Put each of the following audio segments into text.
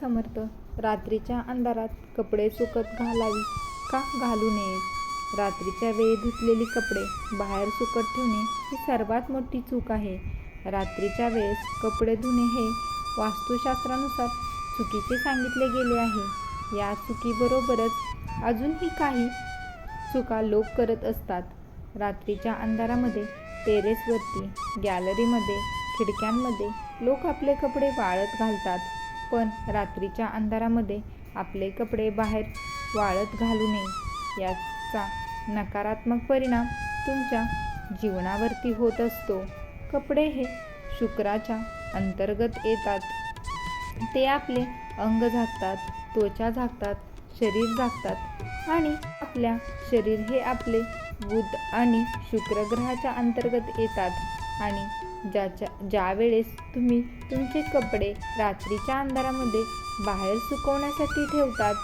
समर्थ. रात्रीच्या अंधारात कपडे सुकत घालावी का घालू नये? रात्रीच्या वेळी धुतलेली कपडे बाहेर सुकत ठेवणे ही सर्वात मोठी चूक आहे. रात्रीच्या वेळेस कपडे धुणे हे वास्तुशास्त्रानुसार चुकीचे सांगितले गेले आहे. या चुकीबरोबरच अजूनही काही चुका लोक करत असतात. रात्रीच्या अंधारामध्ये टेरेसवरती गॅलरीमध्ये खिडक्यांमध्ये लोक आपले कपडे वाळत घालतात. पण रात्रीच्या अंधारामध्ये आपले कपडे बाहेर वाळत घालू नये. याचा नकारात्मक परिणाम तुमच्या जीवनावरती होत असतो. कपडे हे शुक्राच्या अंतर्गत येतात. ते आपले अंग झाकतात त्वचा झाकतात शरीर झाकतात आणि आपल्या शरीर हे आपले बुध आणि शुक्रग्रहाच्या अंतर्गत येतात. आणि ज्याच्या ज्या वेळेस तुम्ही तुमचे कपडे रात्रीच्या अंधारामध्ये बाहेर सुकवण्यासाठी ठेवतात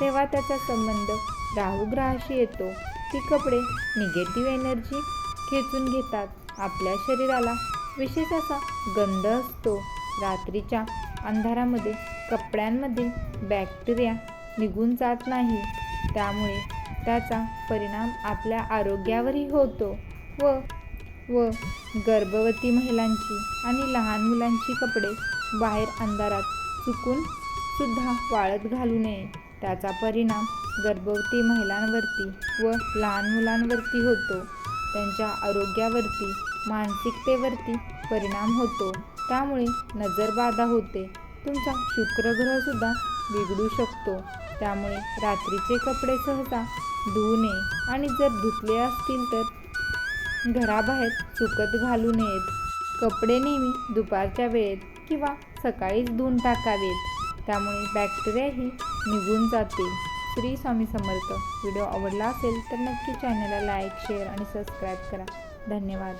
तेव्हा त्याचा संबंध राहू ग्रहाशी येतो. ती कपडे निगेटिव्ह एनर्जी खेचून घेतात. आपल्या शरीराला विशेष असा गंध असतो. रात्रीच्या अंधारामध्ये कपड्यांमध्ये बॅक्टेरिया निघून जात नाही. त्यामुळे त्याचा परिणाम आपल्या आरोग्यावरही होतो व व गर्भवती महिलांची आणि लहान मुलांची कपडे बाहेर अंधारात चुकून सुद्धा वाळत घालू नये. त्याचा परिणाम गर्भवती महिलांवरती व लहान मुलांवरती होतो. त्यांच्या आरोग्यावरती मानसिकतेवरती परिणाम होतो. त्यामुळे नजरबाधा होते. तुमचा शुक्रग्रहसुद्धा बिघडू शकतो. त्यामुळे रात्रीचे कपडे सहसा धुवू नये. आणि जर धुतले असतील तर घराबाहेर सुकत घालू नयेत. कपडे नेहमी दुपारच्या वेळेत किंवा सकाळीच धुवून टाकावेत. त्यामुळे बॅक्टेरियाही निघून जातील. श्री स्वामी समर्थ. व्हिडिओ आवडला असेल तर नक्की चॅनलला लाईक शेअर आणि सबस्क्राईब करा. धन्यवाद.